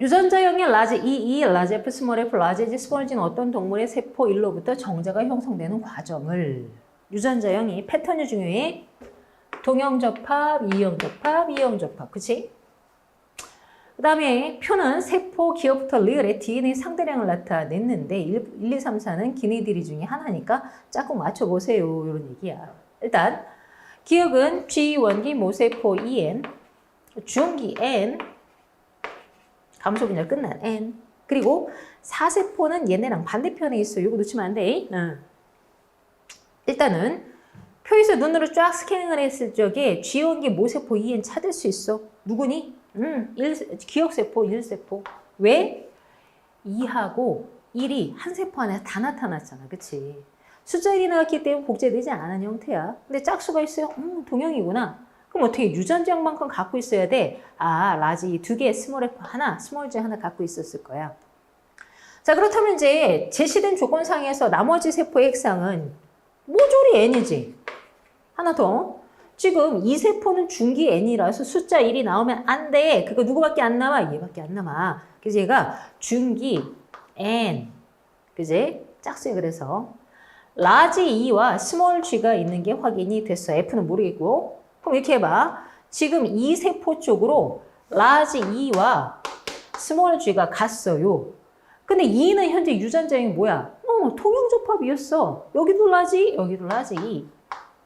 유전자형의 라지 EE, 라지 F, 스몰 F, 라지 G, 스몰 G는 어떤 동물의 세포 1로부터 정자가 형성되는 과정을 유전자형이 패턴이 중요해. 동형접합, 이형접합, 이형접합. 그치? 그 다음에 표는 세포 기업부터 리을의 DNA 상대량을 나타냈는데 1, 1, 2, 3, 4는 기니들이 중에 하나니까 짝꿍 맞춰보세요. 이런 얘기야. 일단 기억은 G1기 모세포 EN, 중기 N, 감소분열 끝난 N, 그리고 사세포는 얘네랑 반대편에 있어. 이거 놓치면 안 돼. 응. 일단은 표에서 눈으로 쫙 스캐닝을 했을 적에 G1기 모세포 EN 찾을 수 있어. 누구니? 음, 일, 기억세포, 1세포. 왜? 2하고 1이 한 세포 안에 다 나타났잖아. 그치? 숫자 1이 나왔기 때문에 복제되지 않은 형태야. 근데 짝수가 있어요? 음, 동형이구나. 그럼 어떻게 유전자만큼 갖고 있어야 돼? 아, 라지 두 개, 스몰 F 하나, 스몰 G 하나 갖고 있었을 거야. 자, 그렇다면 이제 제시된 조건상에서 나머지 세포의 핵상은 모조리 N이지. 하나 더. 지금 이 세포는 중기 N이라서 숫자 1이 나오면 안 돼. 그거 누구밖에 안 남아? 얘밖에 안 남아. 그래서 얘가 중기 N. 그지? 짝수야 그래서. 라지 E와 스몰 G가 있는 게 확인이 됐어. F는 모르겠고. 그럼 이렇게 해봐. 지금 이 세포 쪽으로 라지 E와 스몰 G가 갔어요. 근데 E는 현재 유전자형이 뭐야? 어, 통용접합이었어. 여기도 라지, 여기도 라지.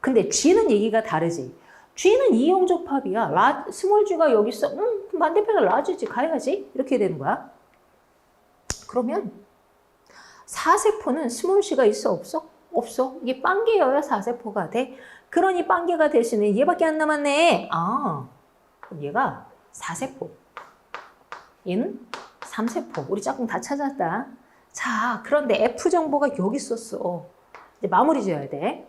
근데 G는 얘기가 다르지. G는 이형 접합이야. 라, 스몰 G가 여기 있어. 음, 그럼 반대편에 라지지 가야지. 이렇게 되는 거야. 그러면 4세포는 스몰 G가 있어 없어? 없어. 이게 빵개여야 4세포가 돼. 그러니 빵개가 있는 얘밖에 안 남았네. 아, 그럼 얘가 4세포. 얘는 3세포. 우리 짝꿍 다 찾았다. 자, 그런데 F 정보가 여기 있었어. 이제 마무리 지어야 돼.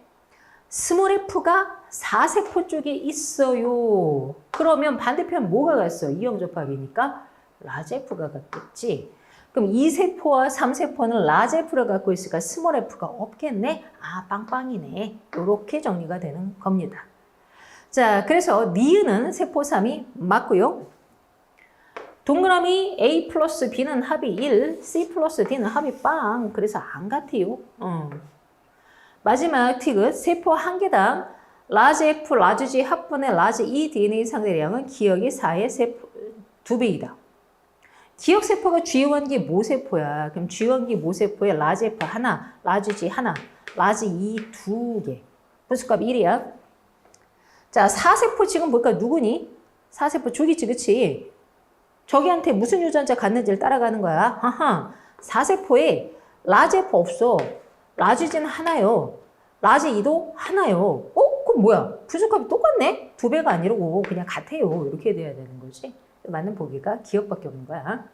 스몰 F가 4세포 쪽에 있어요. 그러면 반대편 뭐가 갔어? 이형 접합이니까 라지 F가 갔겠지. 그럼 2세포와 3세포는 라지 F를 갖고 있으니까 스몰 F가 없겠네? 아, 빵빵이네. 이렇게 정리가 되는 겁니다. 자, 그래서 니은은 세포 3이 맞고요. 동그라미 A 플러스 B는 합이 1, C 플러스 D는 합이 빵. 그래서 안 같아요. 어. 마지막 틱은 세포 한 개당 라지 F, 라지 G 합분의 라지 E DNA 상대량은 기억이 4의 세포, 2배이다. 기억 세포가 G1기 모세포야. 그럼 G1기 모세포에 F 하나, 라지 G 하나, 라지 E 두 개. 분수값 1이야. 자, 4세포 지금 볼까? 누구니? 4세포 저기지, 그치? 저기한테 무슨 유전자 갔는지를 따라가는 거야. 하하. 4세포에 라지 F 없어. 라지 G는 하나요. 라지 E도 하나요. 어? 그럼 뭐야? 분수값이 똑같네? 두 배가 아니고 그냥 같아요. 이렇게 돼야 되는 거지. 맞는 보기가 기억밖에 없는 거야.